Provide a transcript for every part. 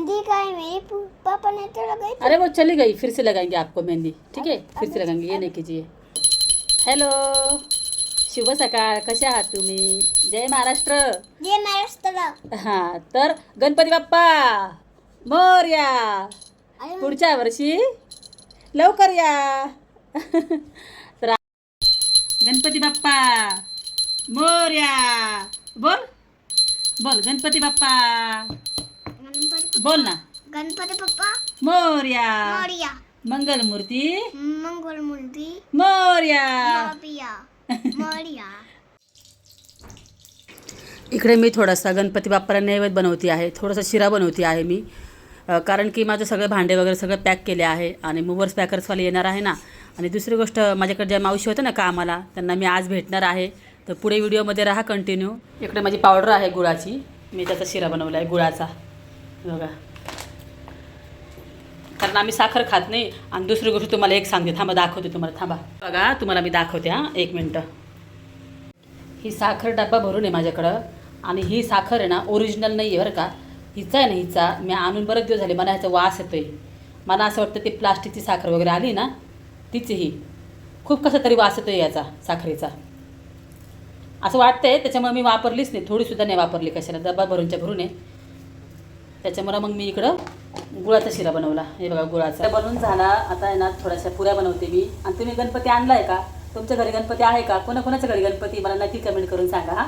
मेहंदी काय मेरे? पु- पापा ने तो लगाई अरे वो चली गई फिर से लगाएंगे आपको मेहंदी ठीक आहे फिर से लगाएंगे ये नाही कीजिए। हॅलो शुभ सकाळ कसे आहात तुम्ही? जय महाराष्ट्र। ये महाराष्ट्र। हां तर गणपती बाप्पा मोरया पुढच्या वर्षी लवकर या. तर गणपती बाप्पा मोरया बोल. बोल गणपती बाप्पा. बोल ना. गणपती पप्पा मोरया. मोरिया. मंगलमूर्ती. मंगल मूर्ती मोरया. मोरिया मोरिया. इकडे मी थोडासा गणपती बाप्पाला नैवेद्य बनवते आहे. थोडासा शिरा बनवते आहे मी. अ, कारण की माझं सगळे भांडे वगैरे सगळं पॅक केले आहे आणि मूवर्स पॅकर्सवाले येणार आहे ना. आणि दुसरी गोष्ट माझ्याकडे ज्या मावशी होत्या ना कामाला त्यांना मी आज भेटणार आहे. तर पुढे व्हिडिओमध्ये राहा कंटिन्यू इकडे माझी पावडर आहे गुळाची. मी त्याचा शिरा बनवला आहे गुळाचा. बघा. कारण आम्ही साखर खात नाही. आणि दुसरी गोष्ट तुम्हाला एक सांगते. थांबा दाखवते तुम्हाला. थांबा. बघा तुम्हाला मी दाखवते हां. एक मिनटं. ही साखर डब्बा भरून आहे माझ्याकडं. आणि ही साखर आहे ना ओरिजिनल नाही आहे बरं का. हिचा आहे ना हिचा. मी आणून बरेच दिवस झाले. मला ह्याचा वास येतो आहे मला असं वाटतं ती प्लास्टिकची साखर वगैरे आली ना तीच ही. खूप कसं तरी वास येतो याचा साखरेचा. असं वाटतंय त्याच्यामुळे मी वापरलीच नाही. थोडीसुद्धा नाही वापरली कशाला. डब्बा भरूनच्या भरून आहे. त्याच्यामुळं मग मी इकडं गुळाचा शिरा बनवला. हे बघा गुळाचा. बनवून झाला. आता आहे ना थोड्याशा पुऱ्या बनवते मी. आणि तुम्ही गणपती आणला आहे का? तुमच्या घरी गणपती आहे का? कोणा कोणाच्या घरी गणपती? मला नक्की कमेंट करून सांगा हा.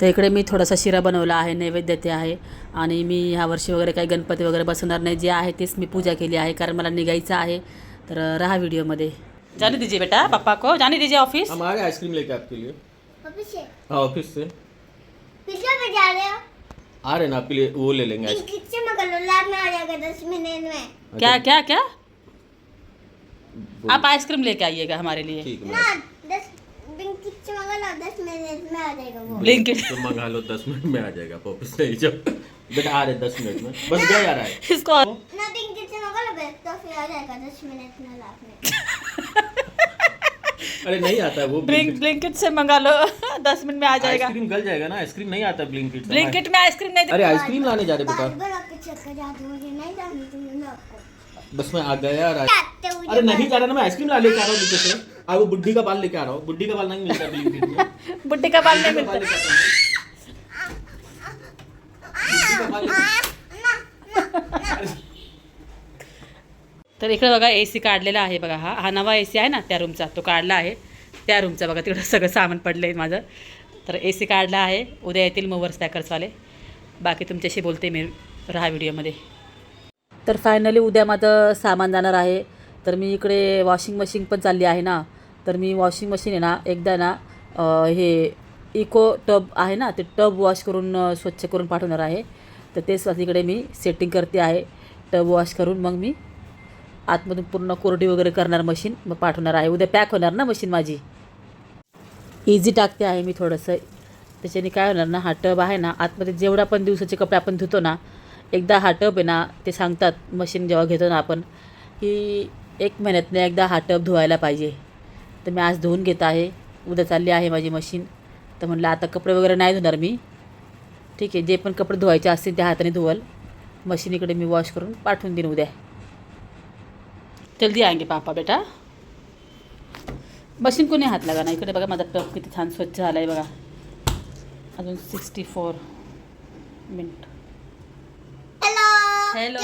तर इकडे मी थोडासा शिरा बनवला आहे नैवेद्य ते आहे. आणि मी ह्या वर्षी वगैरे काही गणपती वगैरे बसवणार नाही. जे आहे तेच मी पूजा केली आहे कारण मला निघायचं आहे. तर राहा व्हिडिओमध्ये. जाने दीजिए बेटा पापा को जाने दीजिए ऑफ़िस हम आ रहे आइसक्रीम लेके आपके लिए. पापा से? हाँ ऑफ़िस से. पिछले पे जा रहे हो? आ रहे ना आपके लिए वो ले लेंगे आइसक्रीम किससे मगर लाद में आ जाएगा दस मिनट में। क्या क्या क्या? आप आइसक्रीम लेके आइएगा हमारे लिए। ठीक है ना दस मगर दस मिनट में आ जाएगा वो। ब्लिंकिट तो मंगा लो दस मिनट में आ जाएगा आप ऑफ़िस नहीं जब बेटा आ रहे दस मिनट में। बस गए आ रहा है इसको ना किससे मगर लो बस तो फिर आ जाएगा दस मिनट में लाद में अरे नहीं आता वो ब्लिंक ब्लिंकिट से मंगा लो। दस मिनट में आ जाएगा। आइसक्रीम गल जाएगा ना आइसक्रीम नहीं आता ब्लिंकिट ब्लिंकिट में आइसक्रीम नहीं अरे आइसक्रीम लाने जा रहे बेटा। बार बार आपके चक्कर जाते मुझे नहीं जानती तुमने मैं बस मैं आ गया हुए अरे नहीं जा रहा ना मैं आइसक्रीम ला लेके आ रहा हूँ नीचे से। अब वो बुड्ढी का बाल लेके आ रहा हूँ। बुड्ढी का बाल नहीं मिलता ब्लिंकिट में। बुड्ढे का बाल नहीं मिलता। तर इकडे बघा ए सी काढलेला आहे बघा हा. हा नवा ए सी आहे ना त्या रूमचा तो काढला आहे. त्या रूमचा बघा तिकडं सगळं सामान पडलं आहे माझं. तर ए सी काढला आहे. उद्या येतील मोवर्स पॅकर्सवाले बाकी तुमच्याशी बोलते मी राहा व्हिडिओमध्ये. तर फायनली उद्या माझं सामान जाणार आहे. तर मी इकडे वॉशिंग मशीन पण चालली आहे ना. तर मी वॉशिंग मशीन आहे ना एकदा ना हे इको टब आहे ना ते टब वॉश करून स्वच्छ करून पाठवणार आहे. तर तेच इकडे मी सेटिंग करते आहे. टब वॉश करून मग मी आतमधून पूर्ण कोरडी वगैरे करणार मशीन. मग पाठवणार आहे. उद्या पॅक होणार ना मशीन माझी? इझी टाकते आहे मी थोडंसं. त्याच्याने काय होणार ना हा टब आहे ना आतमध्ये जेवढा पण दिवसाचे कपडे आपण धुतो ना एकदा हा टब आहे ना ते सांगतात मशीन जेव्हा घेतो ना आपण की एक महिन्यातनं एकदा हा टब धुवायला पाहिजे. तर मी आज धुवून घेत आहे. उद्या चालली आहे माझी मशीन. तर म्हणलं आता कपडे वगैरे नाही धुणार मी. ठीक आहे जे पण कपडे धुवायचे असतील त्या हाताने धुवल. मशीन इकडे मी वॉश करून पाठवून देईन उद्या. जल्दी आएंगे पापा बेटा. मशीन कोणी हात लागा ना? इकडे बघा माझा टप किती छान स्वच्छ झाला आहे बघा. अजून सिक्स्टी फोर मिनिट हेलो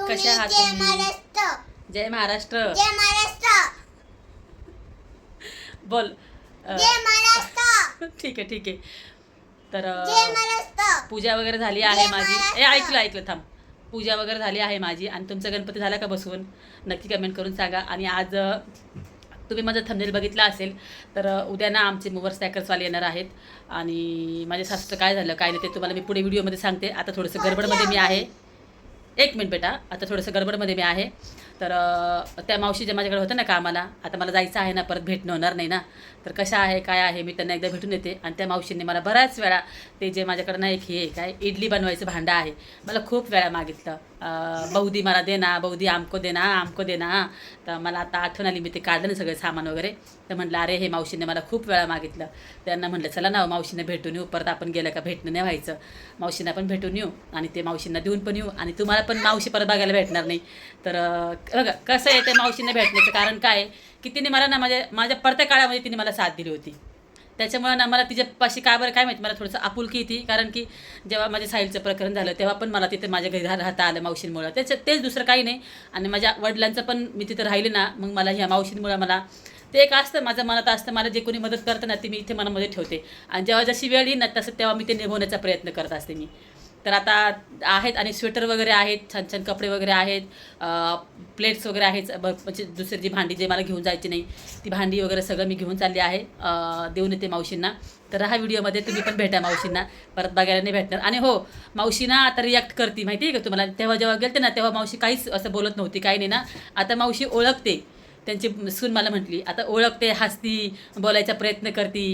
कशा आहात जय तुम्ही? महाराष्ट्र. जय महाराष्ट्र. जय महाराष्ट्र. बोल. अ, जय महाराष्ट्र. ठीक आहे ठीक आहे. तर अ, जय महाराष्ट्र. पूजा वगैरे झाली आहे माझी. ए ऐकलं ऐकलं थांब. पूजा वगैरे झाली आहे माझी आणि तुमचा गणपती झाला का बसवून? नक्की कमेंट करून सांगा. आणि आज तुम्ही माझं थंबनेल बघितला असेल तर उद्या ना आमचे मोवर स्टॅकर्सवाले येणार आहेत. आणि माझ्या सासूचं काय झालं काय नाही ते तुम्हाला मी पुढे व्हिडिओमध्ये सांगते. आता थोडंसं गडबडमध्ये मी आहे. एक मिनिट बेटा आता थोडंसं गडबडमध्ये मी आहे. तर त्या मावशी ज्या माझ्याकडे होत्या ना कामाला आता मला जायचं आहे ना परत भेटणं होणार नाही ना. तर कशा आहे काय आहे मी त्यांना एकदा भेटून येते. आणि त्या मावशींनी मला बऱ्याच वेळा ते जे माझ्याकडं ना एक हे काय इडली बनवायचं भांडं आहे मला खूप वेळा मागितलं. बौदी मला दे ना बौदी आमको दे ना आमको दे ना. तर मला आता आठवण आली मी ते काढलं ना सगळं सामान वगैरे. तर म्हटलं अरे हे मावशीने मला खूप वेळा मागितलं. त्यांना म्हटलं चला ना हो, मावशीने भेटून येऊ परत आपण गेलं का भेटणं नाही व्हायचं. मावशींना पण भेटून येऊ आणि ते मावशींना देऊन पण येऊ. आणि तुम्हाला पण मावशी परत बघायला भेटणार नाही. तर बघा कसं आहे ते मावशींना भेटण्याचं? कारण काय? की तिने मला ना माझ्या माझ्या पडत्या काळामध्ये तिने मला साथ दिली होती. त्याच्यामुळं ना मला तिच्यापाशी काय बरं काय माहिती? मला थोडंसं आपुलकी होती. कारण की जेव्हा माझ्या साहिलचं प्रकरण झालं तेव्हा पण मला तिथे माझ्या घरी राहता आलं मावशींमुळं. त्याचं तेच दुसरं काही नाही. आणि माझ्या वडिलांचं पण मी तिथं राहिले ना मग मला ह्या मावशींमुळं मला ते एक असतं माझं मनात असतं मला जे कोणी मदत करतं ना ती मी इथे मनामध्ये ठेवते. आणि जेव्हा जशी वेळ येईल ना तसं तेव्हा मी ते निभवण्याचा प्रयत्न करत असते मी. तर आता आहेत आणि स्वेटर वगैरे आहेत छान छान कपडे वगैरे आहेत प्लेट्स वगैरे आहेत ब- म्हणजे दुसरी जी भांडी जे मला घेऊन जायची नाही ती भांडी वगैरे सगळं मी घेऊन चालली आहे देऊन येते मावशींना. तर हा व्हिडिओमध्ये तुम्ही पण भेटा मावशींना परत बघायला नाही भेटणार. आणि हो मावशीना आता रिॲक्ट करते माहिती आहे का तुम्हाला? तेव्हा जेव्हा गेलते ना तेव्हा मावशी काहीच असं बोलत नव्हती काही नाही ना. आता मावशी ओळखते त्यांची सून मला म्हटली आता ओळखते हसती बोलायचा प्रयत्न करती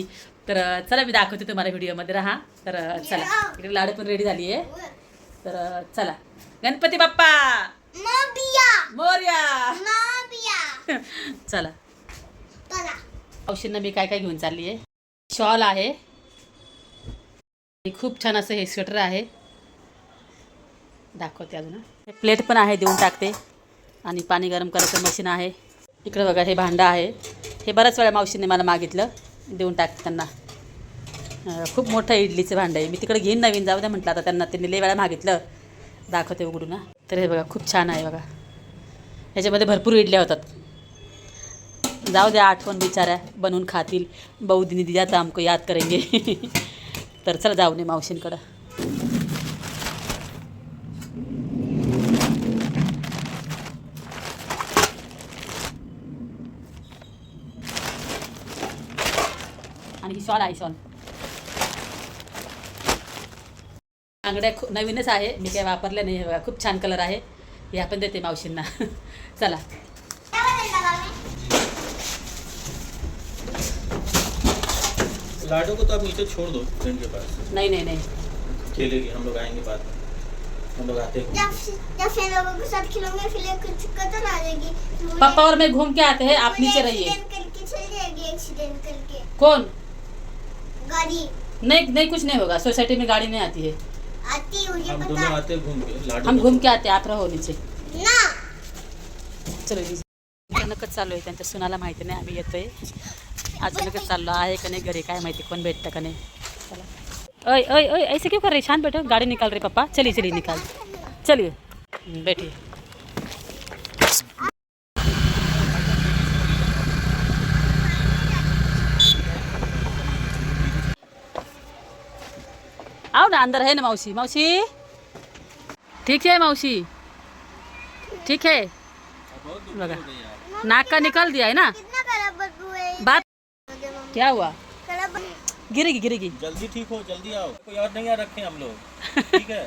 तर चला मी दाखवते तुम्हाला व्हिडिओमध्ये. राहा. तर चला. इकडे लाडू पण रेडी झाली आहे तर चला. गणपती बाप्पा! मोर्या! चला. औषधनं मी काय काय घेऊन चालली आहे शॉल आहे. खूप छान असं हे स्वेटर आहे. दाखवते अजून हे प्लेट पण आहे देऊन टाकते. आणि पाणी गरम करायचं मशीन आहे. इकडं बघा हे भांडं आहे. हे बऱ्याच वेळा मावशीने मला मागितलं. देऊन टाक त्यांना. खूप मोठं इडलीचं भांडं आहे. मी तिकडे घेईन नवीन जाऊ द्या म्हटलं. आता त्यांना त्यांनी लय वेळा मागितलं. दाखवते उघडून तर हे बघा खूप छान आहे बघा. ह्याच्यामध्ये भरपूर इडल्या होतात. जाऊ द्या आठवण बिचाऱ्या. बनवून खातील. बहुदिनी दिया तर आमको याद करेंगे. तर चला जाऊ नये मावशींकडं. आणि ही शॉल आहे शॉल बांगड्या खू नवीनच आहे. मी काय वापरल्या नाही. हे बघा खूप छान कलर आहे. हे आपण देते मावशींना. चला. लाडो को तो आप नीचे छोड़ दो फ्रेंड के पास। नहीं नहीं नहीं. खेलेगी हम लोग आएँगे बाद में। हम लोग आते हैं। जब जब फिर लोगों के साथ खिलौने फिर कुछ कदर आ जाएगी। पापा और मैं घूम के आते हैं आप नीचे रहिए। एक्सीडेंट करके चल जाएगी एक्सीडेंट करके। कौन? गाड़ी. नहीं नहीं कुछ नहीं होगा। सोसाइटी में गाड़ी नहीं आती है। आती है मुझे हम पता दोनों आते हैं घूम के लाडो हम घूम के आते आप रहो नीचे। ना। चलो जी। अचानकच चालू आहे त्यांच्या सुनाला माहिती नाही आम्ही येतोय. अचानकच चाललो आहे का नाही घरी काय माहिती कोण भेटतं का नाही. चला. ओय ओय ओय ऐसे क्यों कर रहे? शांत बैठो. गाड़ी निकाल रहे पापा चलिए चलिए निकाल. चलिए. बैठिए. आओ ना अंदर है ना मौसी मौसी ठीक है मौसी ठीक है। हो। नाक का निकल दिया है ना? बात क्या हुआ? गिरेगी गिरेगी। जल्दी ठीक हो जल्दी आओ। कोई और नहीं आ रखे हम लोग। ठीक है?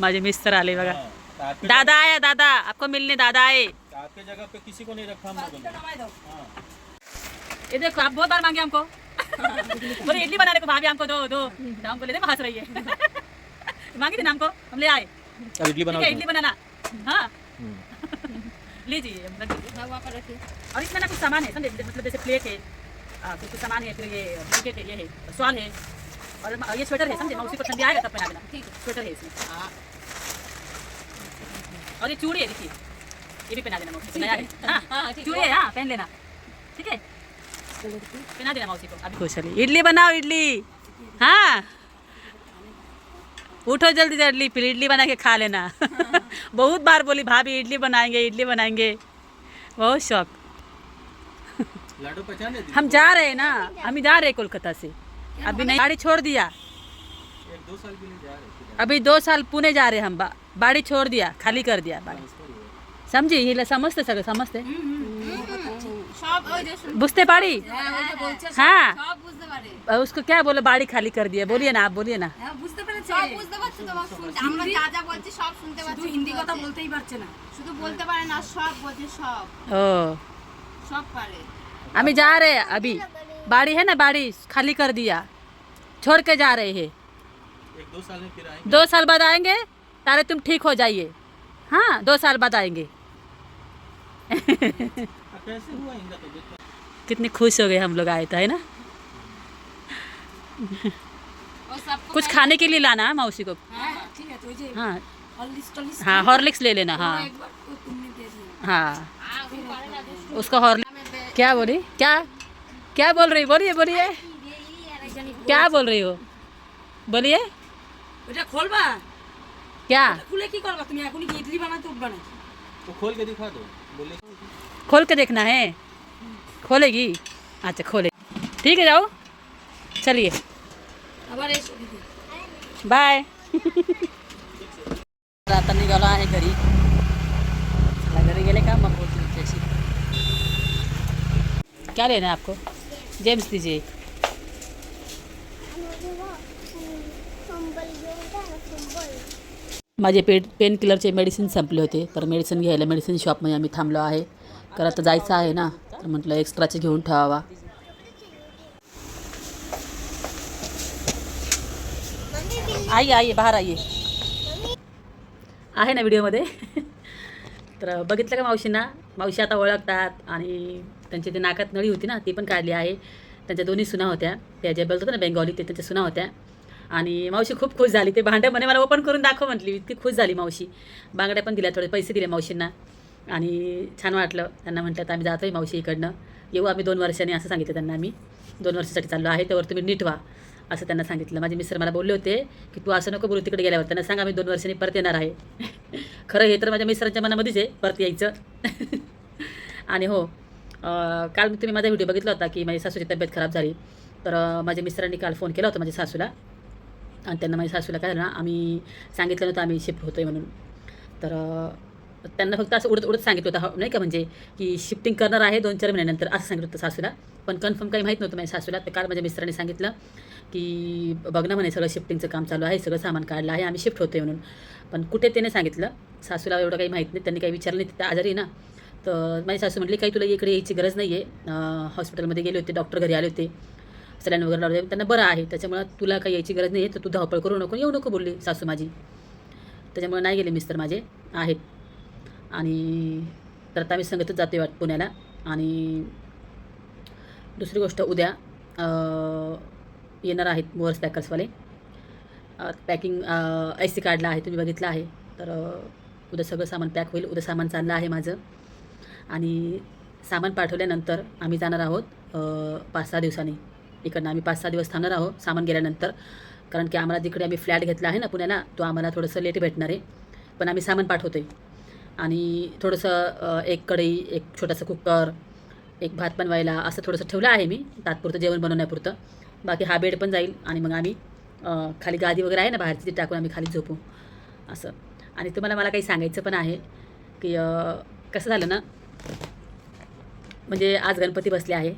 माझे मिस्टर आले बघा हाँ, तो दादा आया दादा। आपको मिलने दादा आए। आपके जगह पे किसी को नहीं रखा हम लोगों ने। हाँ। ये देखो आप बहुत बार मांगे हमको। बोले इडली बनाने को भाभी हमको दो दो। तो हमको ले दे हंस रही है। मांगी थी ना हमको हम ले आए। अब इडली बनाओ इडली बनाना। हाँ। हम्म। लीजिए और इसमें ना कुछ सामान है समझे? मतलब जैसे प्लेट है कुछ कुछ सामान है फिर ये ब्लैंकेट है ये है सॉल है। और ये स्वेटर है समझे? मौसी को ठंडी आएगा तब पहना देना। स्वेटर है। इसमें। और ये चूड़ी है देखिए। ये भी पहना देना मौसी नया है। हाँ। चूड़ी है हाँ पहन लेना। ठीक है? पहना देना मौसी को? अभी। खुश इडली बनाओ इडली। हाँ। उठो जल्दी जल्दी फिर इडली बना के खा लेना। बहुत बार बोली भाभी इडली बनाएँगे इडली बनाएँगे। बहुत शौक। हम जा रहे हैं ना हम जा रहे हैं कोलकाता से। अभी नहीं गाड़ी छोड़ दिया। एक दो साल के लिए जा रहे थे अभी दो साल पुणे जा रहे हैं हम बा, बाड़ी छोड़ दिया खाली कर दिया बाड़ी। समझी? हिला समजते सगळं समजते সব বুঝতে পারে और उसको क्या बोलो बाड़ी खाली कर दिया बोलिए ना आप बोलिए ना হ্যাঁ বুঝতে পেরেছে সব বুঝতে পারছো তো শুনতে আমরা যা যা বলছি সব শুনতে শুধু পাচ্ছি হিন্দি কথা বলতেই পারছে না শুধু বলতে পারে না সব বোঝে সব ओ সব পারে अभी जा रहे हैं अभी बाड़ी है ना बाड़ी खाली कर दिया छोड़ के जा रहे हैं एक दो साल में फिर आएंगे दो साल बाद आएंगे तारे तुम ठीक हो जाइए हाँ दो साल बाद आएंगे अब कैसे हुआ इनका तो कितने खुश हो गए हम लोग आए थे है ना? कुछ खाने के लिए लाना है मौसी को हाँ हाँ।, हाँ।, हाँ हॉर्लिक्स ले लेना हाँ हाँ।, हाँ। उसका हॉर्लिक्स क्या बोली? क्या? क्या बोल रही? बोलिए बोलिए। क्या बोल रही हो? बोलिए। खोलबा क्या? खुले की करबा तुम इडली बना तो बना तो खोल के दिखा दो बोलिए खोल के देखना है। खोलेगी? अच्छा खोले ठीक है जाओ। चलिए। बाय आता निघालो आहे घरी घरी गेले का मग बोलतो तुमच्याशी क्या लेना आपको? जेम्स दीजिए। माझे पेड पेन किलरचे मेडिसिन संपले होते तर मेडिसिन घ्यायला मेडिसिन शॉपमध्ये आम्ही थांबलो आहे. कारण आता जायचं आहे ना तर म्हटलं एक्स्ट्राचे घेऊन ठेवावा. आई आई बाहेर आई. आहे ना व्हिडिओमध्ये तर बघितलं का मावशींना? मावशी आता ओळखतात आणि त्यांची ती नाकात नळी होती ना ती पण काढली आहे. त्यांच्या दोन्ही सुना होत्या. त्या जे बोलतो ना बेंगॉली ते त्यांच्या सुना होत्या. आणि मावशी खूप खुश झाली. ते भांडं म्हणे मला ओपन करून दाखव म्हटली. इतकी खुश झाली मावशी. बांगड्या पण दिल्या थोडे पैसे दिले मावशींना. आणि छान वाटलं. त्यांना म्हटलं तर आम्ही जातो आहे मावशी इकडनं. येऊ आम्ही दोन वर्षांनी असं सांगितलं त्यांना आम्ही. दोन वर्षासाठी चाललो आहे त्यावर तुम्ही नीट व्हा असं त्यांना सांगितलं. माझे मिस्टर मला बोलले होते की तू असं नको बोलू तिकडे गेल्यावर. त्यांना सांगा आम्ही दोन वर्षांनी परत येणार आहे. खरं हे तर माझ्या मिस्टरांच्या मनामध्येच आहे परत यायचं. आणि हो काल काल तुम्ही माझा व्हिडिओ बघितला होता की माझी सासूची तब्येत खराब झाली. तर माझ्या मिस्टरांनी काल फोन केला होता माझ्या सासूला. आणि त्यांना माझ्या सासूला काय झालं ना आम्ही सांगितलं नव्हतं आम्ही शिफ्ट होतो आहे म्हणून. तर त्यांना फक्त असं उडत उडत सांगितलं होतं. नाही का म्हणजे की शिफ्टिंग करणार आहे दोन चार महिन्यानंतर असं सांगितलं होतं सासूला. पण कन्फर्म काही माहीत नव्हतं माझ्या सासूला. तर काल माझ्या मिस्टरांनी सांगितलं की बघ ना म्हणे सगळं शिफ्टिंगचं काम चालू आहे सगळं सामान काढलं आहे आम्ही शिफ्ट होतो आहे म्हणून. पण कुठे त्याने सांगितलं? सासूला एवढं काही माहीत नाही. त्यांनी काही विचारलं नाही. तिथं आजारी ना. तर माझी सासू म्हटली काही तुला इकडे यायची गरज नाही आहे हॉस्पिटलमध्ये गेले होते डॉक्टर घरी आले होते. सलाईन वगैरे लावले त्यांना बरं आहे. त्याच्यामुळं तुला काही यायची गरज नाही आहे तर तू धावपळ करू नको येऊ नको बोलली सासू माझी. त्याच्यामुळे नाही गेले मिस्टर माझे. आहेत. आणि तर आता आम्ही संगतच जाते वाट पुण्याला. आणि दुसरी गोष्ट उद्या येणार आहेत मोअर्स पॅकर्सवाले. पॅकिंग आय सी काढला आहे तुम्ही बघितलं आहे. तर उद्या सगळं सामान पॅक होईल. उद्या सामान चाललं आहे माझं. आणि सामान पाठवल्यानंतर आम्ही जाणार आहोत पाच सहा दिवसांनी. इकडनं आम्ही पाच सहा दिवस थांबणार आहोत सामान गेल्यानंतर. कारण की आम्हाला जिकडे आम्ही फ्लॅट घेतला आहे ना पुण्याला तो आम्हाला थोडंसं लेट भेटणार आहे. पण आम्ही सामान पाठवतो आहे आणि थोडंसं एक कढई एक छोटासा कुकर एक भात बनवायला असं थोडंसं ठेवलं आहे मी. तात्पुरतं जेवण बनवण्यापुरतं. बाकी हा बेड पण जाईल आणि मग आम्ही खाली गादी वगैरे आहे ना बाहेरची ती टाकून आम्ही खाली झोपू. असं. आणि तुम्हाला मला काही सांगायचं पण आहे की कसं झालं ना म्हणजे आज गणपती बसले आहे.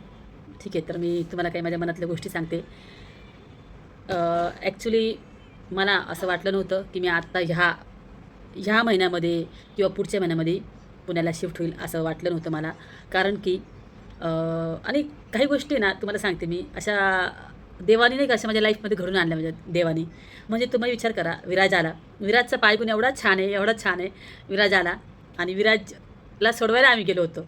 ठीक आहे तर मी तुम्हाला काही माझ्या मनातल्या गोष्टी सांगते. ॲक्च्युली मला असं वाटलं नव्हतं की मी आत्ता ह्या ह्या महिन्यामध्ये किंवा पुढच्या महिन्यामध्ये पुण्याला शिफ्ट होईल असं वाटलं नव्हतं मला. कारण की आणि काही गोष्टी ना तुम्हाला सांगते मी अशा देवानी नाही का अशा माझ्या लाईफमध्ये घडून आणल्या म्हणजे देवानी. म्हणजे तुम्ही विचार करा विराज आला. विराजचा पायगुण एवढा छान आहे एवढा छान आहे. विराज आला आणि विराजला सोडवायला आम्ही गेलो होतो.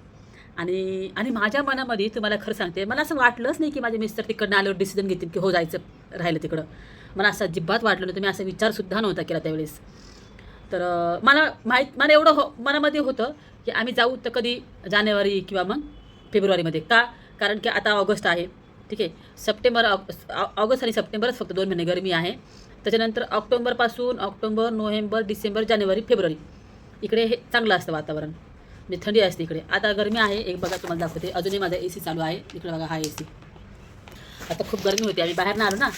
आणि आणि माझ्या मनामध्ये तुम्हाला खरं सांगते मला असं वाटलंच नाही की माझे मिस्टर तिकडनं आल्यावर डिसिजन घेतील की हो जायचं राहिलं तिकडं. मला असं अजिबात वाटलं नव्हतं मी असा विचारसुद्धा नव्हता केला त्यावेळेस. तर मला माहीत मला एवढं हो मनामध्ये होतं की आम्ही जाऊ तर कधी जानेवारी किंवा मग फेब्रुवारीमध्ये. का? कारण की आता ऑगस्ट आहे. ठीक आहे? सप्टेंबर ऑगस्ट आणि सप्टेंबरच फक्त दोन महिने गरमी आहे. त्याच्यानंतर ऑक्टोंबरपासून ऑक्टोंबर नोव्हेंबर डिसेंबर जानेवारी फेब्रुवारी. इकडे हे चांगलं असतं वातावरण. म्हणजे थंडी असते इकडे. आता गरमी आहे. एक बघा तुम्हाला दाखवते. अजूनही माझा ए सी चालू आहे. इकडे बघा हा ए सी आता खूप गरमी होती. आम्ही बाहेर ना आलो ना.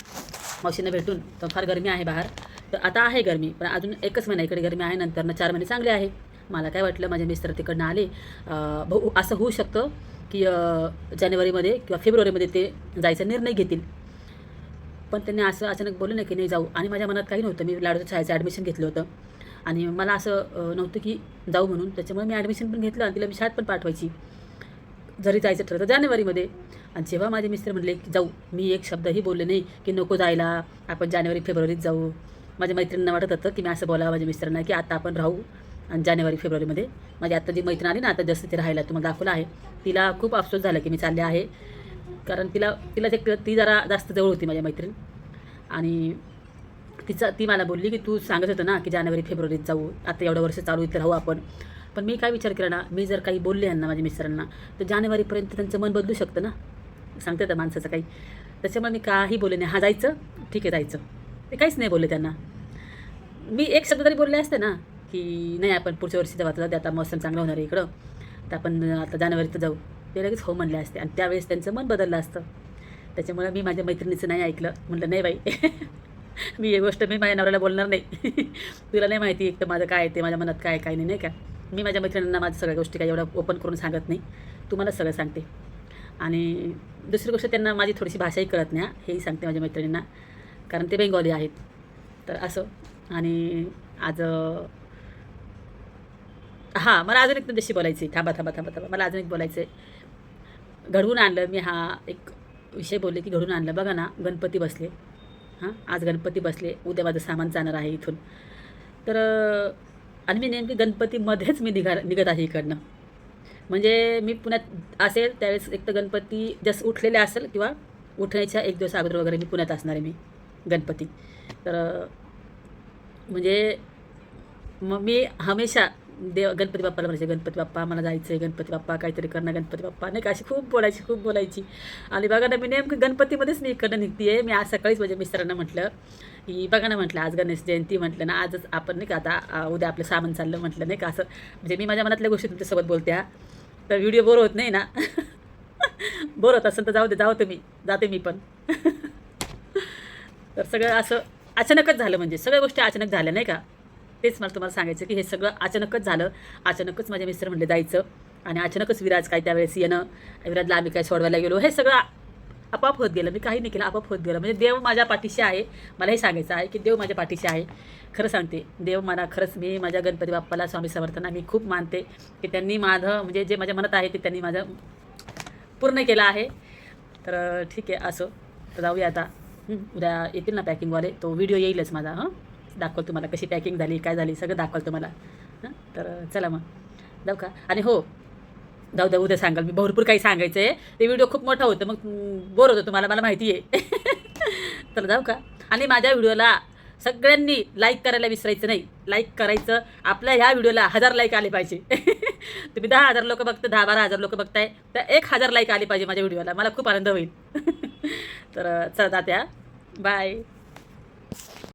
मावशींना भेटून तर फार गरमी आहे बाहेर. तर आता आहे गरमी पण अजून एकच महिना इकडे गरमी आहे नंतर चार महिने चांगले आहे. मला काय वाटलं माझे मिस्टर तिकडनं आले. भाऊ असं होऊ शकतं की जानेवारीमध्ये किंवा फेब्रुवारीमध्ये ते जायचा निर्णय घेतील. पण त्यांनी असं अचानक बोललं नाही की नाही जाऊ. आणि माझ्या मनात काही नव्हतं. मी लाडूच्या शाळेचं ॲडमिशन घेतलं होतं. आणि मला असं नव्हतं की जाऊ म्हणून. त्याच्यामुळे मी ॲडमिशन पण घेतलं आणि तिला मी शाळेत पण पाठवायची. जरी जायचं ठरलं तर जानेवारीमध्ये. आणि जेव्हा माझे मिस्टर म्हणले की जाऊ मी एक शब्दही बोलले नाही की नको जायला आपण जानेवारी फेब्रुवारीत जाऊ. माझ्या मैत्रिणींना वाटत होतं की मी असं बोलावं माझ्या मिस्टरांना की आता आपण राहू आणि जानेवारी फेब्रुवारीमध्ये. माझी आत्ता जी मैत्रीण आली ना आता जसं ते राहायला तुम्हाला दाखवलं आहे तिला खूप अफसोस झाला की मी चालले आहे. कारण तिला तिला एक ती जरा जास्त जवळ होती माझ्या मैत्रीण. आणि तिचा ती मला बोलली की तू सांगत होतं ना की जानेवारी फेब्रुवारीत जाऊ. आता एवढं वर्ष चालू इथं राहू आपण. पण मी काय विचार केला ना मी जर काही बोलले यांना माझ्या मिस्टरांना तर जानेवारीपर्यंत त्यांचं मन बदलू शकतं ना. सांगते त्या माणसाचं काही. त्याच्यामुळे मी काही बोलले नाही. हा जायचं. ठीक आहे जायचं. ते काहीच नाही बोलले त्यांना. मी एक शब्द तरी बोलले असते ना की नाही आपण पुढच्या वर्षी जेव्हा आता आता मौसम चांगलं होणार आहे इकडं. तर आपण आता जानेवारीत जाऊ. ते लगेच हो म्हणले असते. आणि त्यावेळेस त्यांचं मन बदललं असतं. त्याच्यामुळे मी माझ्या मैत्रिणीचं नाही ऐकलं. म्हटलं नाही बाई. मी एक गोष्ट मी माझ्या नवऱ्याला बोलणार नाही. तुला नाही माहिती एक तर माझं काय आहे ते माझ्या मनात काय काय नाही नाही का? मी माझ्या मैत्रिणींना माझ्या सगळ्या गोष्टी काय एवढ्या ओपन करून सांगत नाही. तुम्हाला सगळं सांगते. आणि दुसरी गोष्ट त्यांना माझी थोडीशी भाषाही कळत नाही हेही सांगते माझ्या मैत्रिणींना कारण ते बेंगॉली आहेत. तर असं. आणि आज हां मला अजून एक तुमच्याशी बोलायचं आहे. थांबा थांबा थांबा थांबा. मला अजून एक बोलायचं आहे. घडवून आणलं मी हा एक विषय बोलले की घडून आणलं. बघा ना गणपती बसले. हां आज गणपती बसले. उद्या माझं सामान जाणार आहे इथून. तर आणि मी नेमकी गणपतीमध्येच मी निघा निघत आहे इकडनं. म्हणजे मी पुण्यात असेल त्यावेळेस एक तर गणपती जसं उठलेले असेल किंवा उठण्याच्या एक दिवस अगोदर वगैरे मी पुण्यात असणार आहे मी गणपती. तर म्हणजे मग मी हमेशा देव गणपती बाप्पाला म्हणायचे गणपती बाप्पा मला जायचं आहे गणपती बाप्पा काहीतरी करणं गणपती बाप्पा. नाही का अशी खूप बोलायची खूप बोलायची. आणि बघा ना मी नेमकं गणपतीमध्येच मी इकडनं निघते आहे मी आज सकाळीच माझ्या मिस्टरांना म्हटलं की बघा ना म्हटलं आज गणेश जयंती म्हटलं ना आजच आपण नाही का आता उद्या आपलं सामान चाललं म्हटलं नाही का असं. म्हणजे मी माझ्या मनातल्या गोष्टी तुमच्यासोबत बोलते तर व्हिडिओ बोर होत नाही ना. बोर होत असेल तर जाऊ दे जाऊ तुम्ही जाते मी पण. तर सगळं असं अचानकच झालं म्हणजे सगळ्या गोष्टी अचानक झाल्या नाही का. तेच मला तुम्हाला सांगायचं की हे सगळं अचानकच झालं. अचानकच माझे मिस्टर म्हणले जायचं. आणि अचानकच विराज काय त्यावेळेस येणं. विराजला आम्ही काय सोडवायला गेलो. हे सगळं आपाप होत गेलं. मी काही नाही केलं. आपाप होत गेलं. म्हणजे देव माझ्या पाठीशी आहे. मला हे सांगायचं आहे की देव माझ्या पाठीशी आहे. खरं सांगते. देव मला खरंच मी माझ्या गणपती बाप्पाला स्वामी समर्थांना मी खूप मानते की त्यांनी माझं म्हणजे जे माझ्या मनात आहे ते त्यांनी माझं पूर्ण केलं आहे. तर ठीक आहे. असं. तर जाऊया आता. उद्या येतील ना पॅकिंगवाले. तो व्हिडिओ येईलच माझा. हां. दाखवल तुम्हाला कशी पॅकिंग झाली काय झाली सगळं दाखवल तुम्हाला. हां? तर चला मग. जाऊ का? आणि हो जाऊ द्या उद्या सांगाल मी. भरपूर काही सांगायचं आहे. ते व्हिडिओ खूप मोठा होतं मग बोर होतं तुम्हाला मला माहिती आहे. तर जाऊ का? आणि माझ्या व्हिडिओला सगळ्यांनी लाईक करायला विसरायचं नाही. लाईक करायचं. आपल्या ह्या व्हिडिओला हजार लाईक आले पाहिजे. तुम्ही दहा हजार लोक बघता दहा बारा हजार लोक बघताय तर एक हजार लाईक आले पाहिजे माझ्या व्हिडिओला मला खूप आनंद होईल. तर चला जात्या. बाय